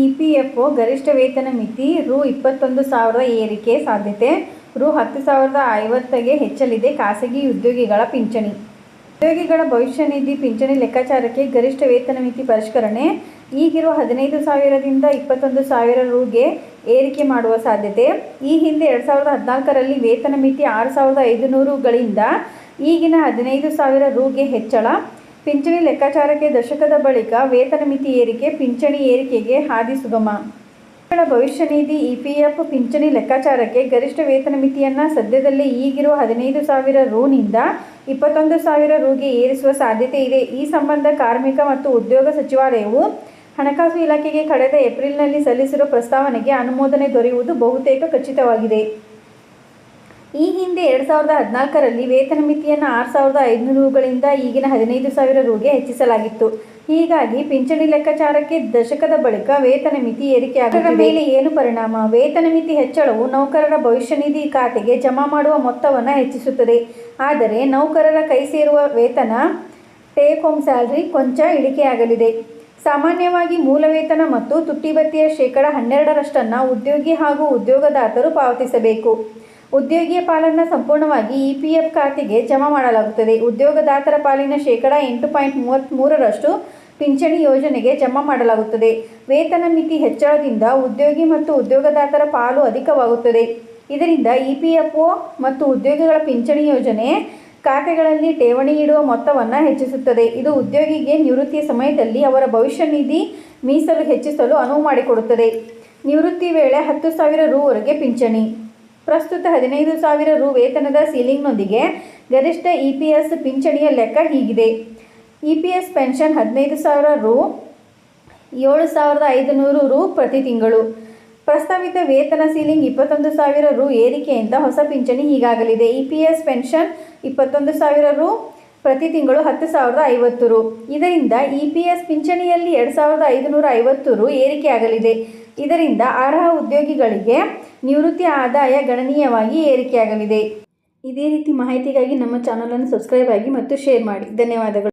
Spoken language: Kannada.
ಇಪಿಎಫ್ಒ ಗರಿಷ್ಠ ವೇತನ ಮಿತಿ ರು ಇಪ್ಪತ್ತೊಂದು ಸಾವಿರದ ಏರಿಕೆ ಸಾಧ್ಯತೆ. ರು ಹತ್ತು ಸಾವಿರದ ಐವತ್ತಗೆ ಹೆಚ್ಚಲಿದೆ ಖಾಸಗಿ ಉದ್ಯೋಗಿಗಳ ಪಿಂಚಣಿ. ಉದ್ಯೋಗಿಗಳ ಭವಿಷ್ಯ ನಿಧಿ ಪಿಂಚಣಿ ಲೆಕ್ಕಾಚಾರಕ್ಕೆ ಗರಿಷ್ಠ ವೇತನ ಮಿತಿ ಪರಿಷ್ಕರಣೆ. ಈಗಿರುವ ಹದಿನೈದು ಸಾವಿರದಿಂದ ಇಪ್ಪತ್ತೊಂದು ಸಾವಿರ ರುಗೆ ಏರಿಕೆ ಮಾಡುವ ಸಾಧ್ಯತೆ. ಈ ಹಿಂದೆ ಎರಡು ಸಾವಿರದ ಹದಿನಾಲ್ಕರಲ್ಲಿ ವೇತನ ಮಿತಿ ಆರು ಸಾವಿರದ ಐದುನೂರುಗಳಿಂದ ಈಗಿನ ಹದಿನೈದು ಸಾವಿರ ರುಗೆ ಹೆಚ್ಚಳ. ಪಿಂಚಣಿ ಲೆಕ್ಕಾಚಾರಕ್ಕೆ ದಶಕದ ಬಳಿಕ ವೇತನ ಮಿತಿ ಏರಿಕೆ, ಪಿಂಚಣಿ ಏರಿಕೆಗೆ ಹಾದಿ ಸುಗಮ. ಭವಿಷ್ಯ ನಿಧಿ ಇಪಿಎಫ್ ಪಿಂಚಣಿ ಲೆಕ್ಕಾಚಾರಕ್ಕೆ ಗರಿಷ್ಠ ವೇತನ ಮಿತಿಯನ್ನು ಸದ್ಯದಲ್ಲೇ ಈಗಿರುವ ಹದಿನೈದು ಸಾವಿರ ರೂನಿಂದ ಇಪ್ಪತ್ತೊಂದು ಸಾವಿರ ರೂಗೆ ಏರಿಸುವ ಸಾಧ್ಯತೆ ಇದೆ. ಈ ಸಂಬಂಧ ಕಾರ್ಮಿಕ ಮತ್ತು ಉದ್ಯೋಗ ಸಚಿವಾಲಯವು ಹಣಕಾಸು ಇಲಾಖೆಗೆ ಕಳೆದ ಏಪ್ರಿಲ್ನಲ್ಲಿ ಸಲ್ಲಿಸಿರುವ ಪ್ರಸ್ತಾವನೆಗೆ ಅನುಮೋದನೆ ದೊರೆಯುವುದು ಬಹುತೇಕ ಖಚಿತವಾಗಿದೆ. ಈ ಹಿಂದೆ ಎರಡು ಸಾವಿರದ ಹದಿನಾಲ್ಕರಲ್ಲಿ ವೇತನ ಮಿತಿಯನ್ನು ಆರು ಸಾವಿರದ ಐದುನೂರು ರುಗಳಿಂದ ಈಗಿನ ಹದಿನೈದು ಸಾವಿರ ರುಗೆ ಹೆಚ್ಚಿಸಲಾಗಿತ್ತು. ಹೀಗಾಗಿ ಪಿಂಚಣಿ ಲೆಕ್ಕಾಚಾರಕ್ಕೆ ದಶಕದ ಬಳಿಕ ವೇತನ ಮಿತಿ ಏರಿಕೆಯಾಗುತ್ತಿದೆ. ಮೇಲೆ ಏನು ಪರಿಣಾಮ? ವೇತನ ಮಿತಿ ಹೆಚ್ಚಳವು ನೌಕರರ ಭವಿಷ್ಯ ನಿಧಿ ಖಾತೆಗೆ ಜಮಾ ಮಾಡುವ ಮೊತ್ತವನ್ನು ಹೆಚ್ಚಿಸುತ್ತದೆ. ಆದರೆ ನೌಕರರ ಕೈ ಸೇರುವ ವೇತನ ಟೇಕ್ ಹೋಮ್ ಸ್ಯಾಲ್ರಿ ಕೊಂಚ ಇಳಿಕೆಯಾಗಲಿದೆ. ಸಾಮಾನ್ಯವಾಗಿ ಮೂಲ ವೇತನ ಮತ್ತು ತುಟ್ಟಿಬತ್ತಿಯ ಶೇಕಡ ಹನ್ನೆರಡರಷ್ಟನ್ನು ಉದ್ಯೋಗಿ ಹಾಗೂ ಉದ್ಯೋಗದಾತರು ಪಾವತಿಸಬೇಕು. ಉದ್ಯೋಗಿಯ ಪಾಲನ್ನು ಸಂಪೂರ್ಣವಾಗಿ ಇಪಿಎಫ್ ಖಾತೆಗೆ ಜಮಾ ಮಾಡಲಾಗುತ್ತದೆ. ಉದ್ಯೋಗದಾತರ ಪಾಲಿನ ಶೇಕಡ ಎಂಟು ಪಾಯಿಂಟ್ ಮೂವತ್ತ್ಮೂರರಷ್ಟು ಪಿಂಚಣಿ ಯೋಜನೆಗೆ ಜಮಾ ಮಾಡಲಾಗುತ್ತದೆ. ವೇತನ ಮಿತಿ ಹೆಚ್ಚಳದಿಂದ ಉದ್ಯೋಗಿ ಮತ್ತು ಉದ್ಯೋಗದಾತರ ಪಾಲು ಅಧಿಕವಾಗುತ್ತದೆ. ಇದರಿಂದ ಇಪಿಎಫ್ಒ ಮತ್ತು ಉದ್ಯೋಗಿಗಳ ಪಿಂಚಣಿ ಯೋಜನೆ ಖಾತೆಗಳಲ್ಲಿ ಠೇವಣಿ ಇಡುವ ಮೊತ್ತವನ್ನು ಹೆಚ್ಚಿಸುತ್ತದೆ. ಇದು ಉದ್ಯೋಗಿಗೆ ನಿವೃತ್ತಿಯ ಸಮಯದಲ್ಲಿ ಅವರ ಭವಿಷ್ಯ ನಿಧಿ ಮೀಸಲು ಹೆಚ್ಚಿಸಲು ಅನುವು ಮಾಡಿಕೊಡುತ್ತದೆ. ನಿವೃತ್ತಿ ವೇಳೆ ಹತ್ತು ಸಾವಿರ ರೂವರೆಗೆ ಪಿಂಚಣಿ. ಪ್ರಸ್ತುತ ಹದಿನೈದು ಸಾವಿರ ರು ವೇತನದ ಸೀಲಿಂಗ್ನೊಂದಿಗೆ ಗರಿಷ್ಠ ಇ ಪಿ ಎಸ್ ಪಿಂಚಣಿಯ ಲೆಕ್ಕ ಹೀಗಿದೆ. ಇ ಪಿ ಎಸ್ ಪೆನ್ಷನ್ ಹದಿನೈದು ಸಾವಿರ ರು, ಏಳು ಸಾವಿರದ ಐದುನೂರು ರು ಪ್ರತಿ ತಿಂಗಳು. ಪ್ರಸ್ತಾವಿತ ವೇತನ ಸೀಲಿಂಗ್ ಇಪ್ಪತ್ತೊಂದು ಸಾವಿರ ರು ಏರಿಕೆಯಿಂದ ಹೊಸ ಪಿಂಚಣಿ ಹೀಗಾಗಲಿದೆ ಇ ಪಿ ಎಸ್ ಪೆನ್ಷನ್ ಇಪ್ಪತ್ತೊಂದು ಸಾವಿರ ರು ಪ್ರತಿ ತಿಂಗಳು ಹತ್ತು ಸಾವಿರದ ಐವತ್ತು ರು. ಇದರಿಂದ ಇ ಪಿ ಎಸ್ ಪಿಂಚಣಿಯಲ್ಲಿ ಎರಡು ಸಾವಿರದ ಐದುನೂರ ಐವತ್ತು ರು ಏರಿಕೆಯಾಗಲಿದೆ. ಇದರಿಂದ ಅರ್ಹ ಉದ್ಯೋಗಿಗಳಿಗೆ ನಿವೃತ್ತಿ ಆದಾಯ ಗಣನೀಯವಾಗಿ ಏರಿಕೆಯಾಗಲಿದೆ. ಇದೇ ರೀತಿ ಮಾಹಿತಿಗಾಗಿ ನಮ್ಮ ಚಾನಲನ್ನು ಸಬ್ಸ್ಕ್ರೈಬ್ ಆಗಿ ಮತ್ತು ಶೇರ್ ಮಾಡಿ. ಧನ್ಯವಾದಗಳು.